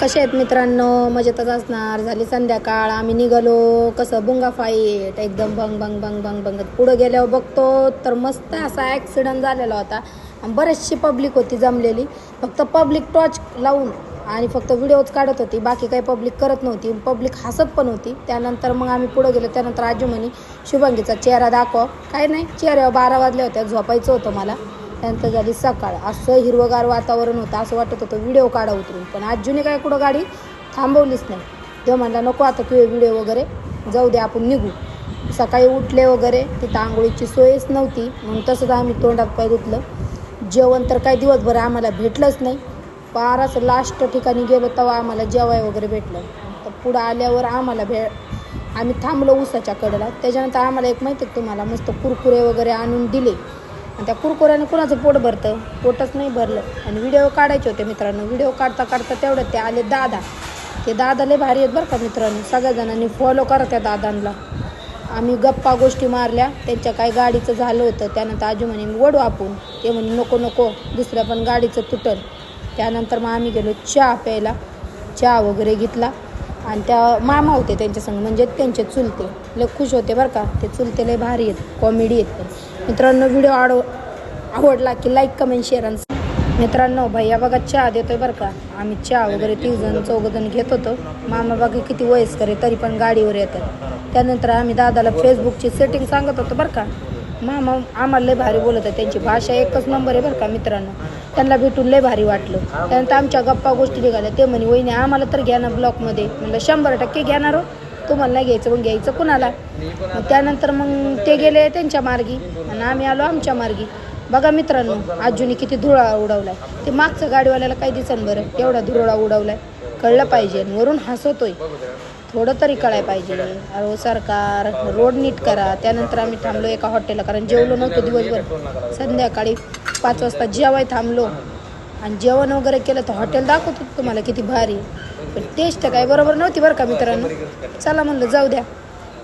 कसे आहेत मित्रांनो? मजेतच असणार. झाली संध्याकाळ. आम्ही निघालो. कसं बुंगा फाईट एकदम भंग भंग भंग भंग भंग पुढं गेल्यावर बघतो तर मस्त असा ॲक्सिडंट झालेला होता. आणि बरेचशी पब्लिक होती जमलेली. फक्त पब्लिक टॉर्च लावून आणि फक्त व्हिडिओज काढत होती. बाकी काही पब्लिक करत नव्हती. पब्लिक हसत पण होती. त्यानंतर मग आम्ही पुढं गेलो. त्यानंतर आजू म्हणी शुभंगीचा चेहरा दाखव. काय नाही. चेहऱ्यावर बारा वाजल्या होत्या. झोपायचं होतं मला. त्यानंतर झाली सकाळ असं हिरवगार वातावरण होतं असं वाटत होतं व्हिडिओ काढा उतरून. पण आजूने काय कुठं गाडी थांबवलीच नाही. तेव्हा म्हणला नको आता तुझे व्हिडिओ वगैरे जाऊ दे आपण निघू. सकाळी उठले वगैरे तिथं आंघोळीची सोयच नव्हती. म्हणून तसंच आम्ही तोंडात पाय धुतलं. जेवण तर काही दिवसभर आम्हाला भेटलंच नाही. पार असं लास्ट ठिकाणी गेलो तेव्हा आम्हाला जेवाय वगैरे भेटलं. तर पुढं आल्यावर आम्हाला भे आम्ही थांबलो उसाच्या कडेला. त्याच्यानंतर आम्हाला एक माहिती आहे तुम्हाला मस्त कुरकुरे वगैरे आणून दिले. आणि त्या कुरकुऱ्याने कुणाचं पोट भरतं? पोटच नाही भरलं. आणि व्हिडिओ काढायचे होते मित्रांनो. व्हिडिओ काढता काढता तेवढं ते आले दादा. ते दादा लय भारी आहेत बरं का मित्रांनो. सगळ्या जणांनी फॉलो करा त्या दादांना. आम्ही गप्पा गोष्टी मारल्या. त्यांच्या काय गाडीचं झालं होतं. त्यानंतर आजी म्हणे मी वडू आपण. ते म्हणे नको नको. दुसऱ्या पण गाडीचं तुटल. त्यानंतर मग आम्ही गेलो चहा प्यायला. चहा वगैरे घेतला. आणि त्या मामा होते त्यांच्यासंग म्हणजे त्यांचे चुलते. लय खुश होते बरं का. ते चुलते लय भारी आहेत कॉमेडी आहेत मित्रांनो व्हिडिओ आडो आवडला की लाईक कमेंट शेअर आणि मित्रांनो भैया बघा चहा देतोय बरं का. आम्ही चहा वगैरे तिघजण चौघजण घेत होतो. मामा बघा किती वयस्कर आहे तरी पण गाडीवर येतात. त्यानंतर आम्ही दादाला फेसबुकची सेटिंग सांगत होतो बरं का. मामा आम्हाला लय भारी बोलत आहे त्यांची भाषा एकच नंबर आहे बरं का मित्रांनो. त्यांना भेटून लय भारी वाटलं. त्यानंतर आमच्या गप्पा गोष्टी निघाल्या. ते म्हणे वहिनी आम्हाला तर घ्या ना ब्लॉकमध्ये. म्हणलं शंभर टक्के घेणार हो. तुम्हाला नाही घ्यायचं मग घ्यायचं कुणाला? मग त्यानंतर मग ते गेले त्यांच्या मार्गी. आणि आम्ही आलो आमच्या मार्गी. बघा मित्रांनो आजूनी किती धुळा उडवलाय. ते मागचं गाडीवाल्याला काय दिसन बरं. एवढा धुळा उडवलाय. कळलं पाहिजे. वरून हसवतोय थोडं तरी कळायला पाहिजे. अहो सरकार रोड नीट करा. त्यानंतर आम्ही थांबलो एका हॉटेलला कारण जेवलो नव्हतो दिवसभर. संध्याकाळी पाच वाजता जेवाय थांबलो. आणि जेवण वगैरे केलं तर हॉटेल दाखवतो तुम्हाला किती भारी. पण टेस्ट काय बरोबर नव्हती बरं का मित्रांनो. चला म्हणलं जाऊ द्या.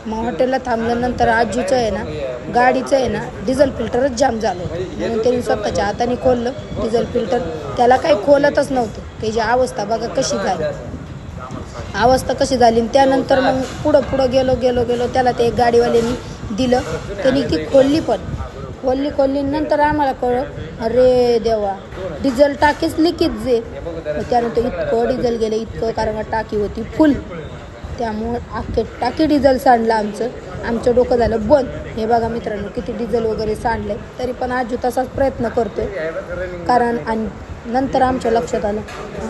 मग हॉटेलला थांबल्यानंतर आजूचं आहे ना गाडीचं आहे ना डिझेल फिल्टरच जाम झालं. म्हणून त्यांनी स्वतःच्या हाताने खोललं डिझेल फिल्टर त्याला काही खोलतच नव्हतं. त्याची अवस्था बघा कशी झाली. अवस्था कशी झाली आणि त्यानंतर मग पुढं पुढं गेलो गेलो गेलो. त्याला ते एक गाडीवाल्यांनी दिलं. त्यांनी ती खोलली पण. खोलली खोलली. नंतर आम्हाला कळलं अरे देवा डिझेल टाकीच लिकेज जे मग त्यानंतर इतकं डिझेल गेलं इतकं कारण टाकी होती फुल. त्यामुळं अख्खे टाकी डिझेल सांडलं आमचं. आमचं डोकं झालं बंद. हे बघा मित्रांनो किती डिझेल वगैरे सांडलं तरी पण आजू तसाच प्रयत्न करतोय. कारण आणि नंतर आमच्या लक्षात आलं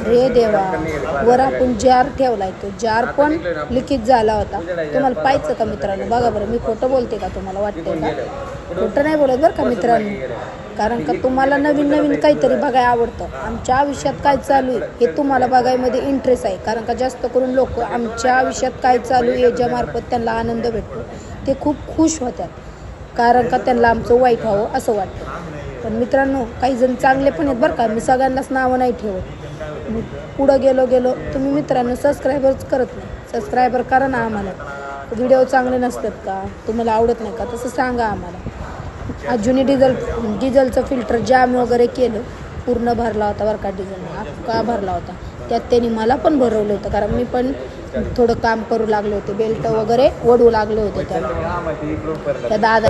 अरे देवा वर आपण जार आहे तो. जार पण लिखित झाला होता. तुम्हाला पाहायचं का मित्रांनो? बघा बरं मी खोटं बोलते का तुम्हाला? वाटते का? खोटं नाही बोलत बरं का मित्रांनो? कारण का तुम्हाला नवीन नवीन काहीतरी बघायला आवडतं. आमच्या आयुष्यात काय चालू आहे हे तुम्हाला बघायमध्ये इंटरेस्ट आहे. कारण का जास्त करून लोक आमच्या आयुष्यात काय चालू आहे याच्यामार्फत त्यांना आनंद भेटतो. ते खूप खुश होतात. कारण का त्यांना आमचं वाईट व्हावं असं वाटतं. पण मित्रांनो काही जण चांगले पण आहेत बरं का. मी सगळ्यांनाच नावं नाही ठेवत. मी पुढं गेलो गेलो. तुम्ही मित्रांनो सबस्क्रायबरच करत नाही. सबस्क्रायबर करा ना आम्हाला. व्हिडिओ चांगले नसतात का? तुम्हाला आवडत नाही का? तसं सांगा आम्हाला. अजूनही डिझेल डिझेलचं फिल्टर जाम वगैरे केलं. पूर्ण भरला होता बरं का डिझेलने अख्खा भरला होता. त्यात त्यांनी मला पण भरवलं होतं कारण मी पण थोडं काम करू लागले होते. बेल्ट वगैरे ओढू लागले होते त्याला. त्या दादा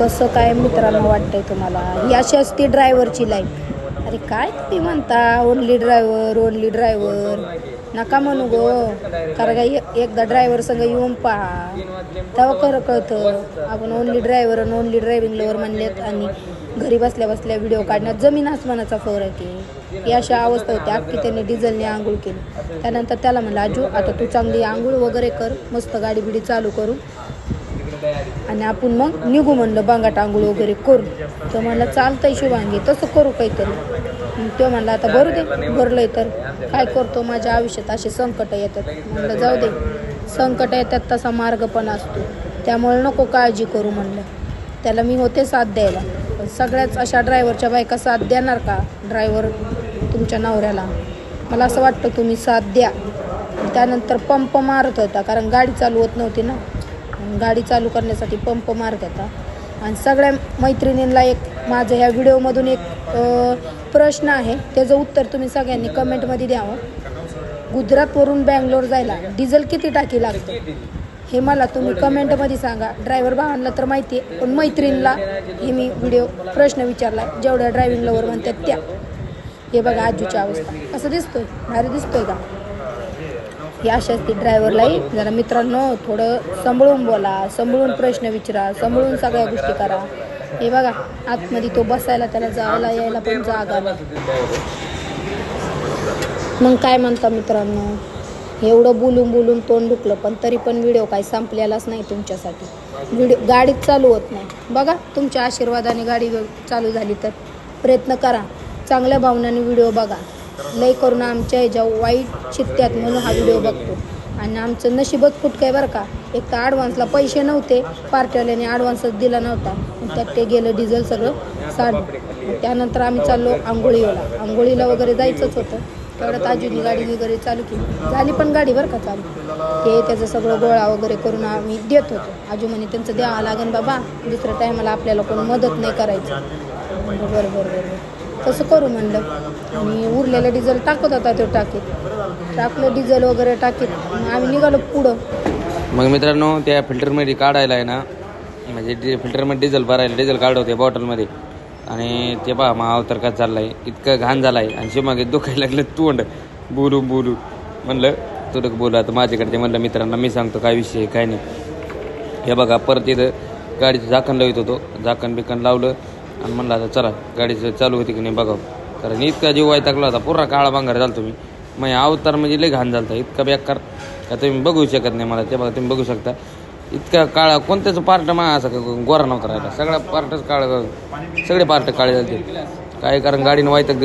कसं काय मित्रांनो वाटतंय तुम्हाला? ही अशी असते ड्रायव्हरची लाईफ अरे काय तुम्ही म्हणता? ओनली ड्रायव्हर ओनली ड्रायव्हर नका म्हणू गो. कारण का एकदा ड्रायव्हर संग येऊन पहा. तेव्हा खरं कळतं. आपण ओनली ड्रायव्हर आणि ओनली ड्रायव्हिंग लवर म्हणलेत आणि घरी बसल्या बसल्या व्हिडिओ काढण्यात जमीन आसमानाचा फरक आहे ही अशा अवस्था होती. अख्खी त्यांनी डिझेलने आंघोळ केली. त्यानंतर त्याला म्हणलं आजू आता तू चांगली आंघोळ वगैरे कर मस्त गाडी बिडी चालू करू. आणि आपण मग निघू म्हणलं बांगाट आंघोळ वगैरे करू. तो म्हणलं चालतंय शिवांगी तसं करू काहीतरी. तो म्हणला आता भरू दे भरलंय तर. काय करतो? माझ्या आयुष्यात असे संकट येतात. म्हणलं जाऊ दे संकट येतात तसा मार्ग पण असतो. त्यामुळे नको काळजी करू म्हणलं. त्याला मी होते साथ द्यायला. सगळ्याच अशा ड्रायव्हरच्या बायका साथ देणार का? ड्रायव्हर तुमच्या नवऱ्याला? मला असं वाटतं तुम्ही साथ द्या. त्यानंतर पंप मारत होता कारण गाडी चालू होत नव्हती ना. गाडी चालू करण्यासाठी पंप मारत होता. आणि सगळ्या मैत्रिणींना एक माझं ह्या व्हिडिओमधून एक प्रश्न आहे. त्याचं उत्तर तुम्ही सगळ्यांनी कमेंटमध्ये द्यावं. गुजरातवरून बँगलोर जायला डिझेल किती टाकी लागतं? हे मला तुम्ही कमेंटमध्ये सांगा. ड्रायव्हर भावांना तर माहिती आहे पण मैत्रिणीला हे मी व्हिडिओ प्रश्न विचारला जेवढ्या ड्रायव्हिंग लवर म्हणतात त्या. हे बघा आजूची अवस्था. असं दिसतोय? भारी दिसतोय का? हे अशी असते ड्रायव्हरलाही जरा मित्रांनो थोडं सांभाळून बोला. सांभाळून प्रश्न विचारा. सांभाळून सगळ्या गोष्टी करा. हे बघा आतमध्ये तो बसायला त्याला जायला यायला पण जागा मग काय म्हणता मित्रांनो? एवढं बोलून बोलून तोंड दुखलं पण तरी पण व्हिडिओ काही संपलेलाच नाही तुमच्यासाठी. व्हिडिओ गाडीच चालू होत नाही. बघा तुमच्या आशीर्वादाने गाडी चालू झाली तर प्रयत्न करा. चांगल्या भावनाने व्हिडिओ बघा. लय करून आमच्या ह्याच्या वाईट चित्त्यात म्हणून हा व्हिडिओ बघतो. आणि आमचं नशीबच फुटकं आहे बरं का. एक तर ॲडव्हान्सला पैसे नव्हते पार्टीवाल्याने ॲडव्हान्सच दिला नव्हता. त्यात ते गेलं डिझेल सगळं. साडून त्यानंतर आम्ही चाललो आंघोळीला. आंघोळीला वगैरे जायचंच होतं. तेवढ्यात आजूनी गाडी वगैरे चालू केली. झाली पण गाडी बरं का चालू. ते त्याचं सगळं गोळा वगैरे करून आम्ही देत. होतो आजू म्हणे त्यांचं द्यावं लागेल बाबा. दुसऱ्या टायमाला आपल्याला कोण मदत नाही करायचं. बरं बरं बरं बरं. तसं करू म्हणलं. आणि उरलेलं डिझेल टाकत होता तो टाकीत. टाकलं डिझेल वगैरे टाकीत. मग आम्ही निघालो पुढं. मग मित्रांनो त्या फिल्टरमध्ये काढायला आहे ना म्हणजे फिल्टरमध्ये डिझेल भरायला डिझेल काढवते बॉटलमध्ये आणि ते पहा मग अवतार काय चाललाय. इतकं घाण झालाय. आणि शिवमागे दुखायला लागलं तोंड. बोलू बोलू म्हणलं तुरक बोलू आता माझ्याकडे. ते म्हणलं मित्रांना मी सांगतो काय विषय आहे, काय नाही. हे बघा परत इथं गाडीचं झाकण लावित होतो. झाकण बिकण लावलं. आणि म्हणलं आता चला गाडीचं चालू होती की नाही बघावं. कारण इतका जीव टाकला होता. पुरा काळा भांगार झाला तुम्ही. मग अवतार म्हणजे लई घाण झालता. इतका बेकार. का तुम्ही बघू शकत नाही मला. ते बघा तुम्ही बघू शकता. इतक्या काळा कोणत्याच पार्ट मा असं गोरा नव्हता राहिला. सगळा पार्टच काळ सगळे पार्ट काळे झाले काय? कारण गाडीनं वायतक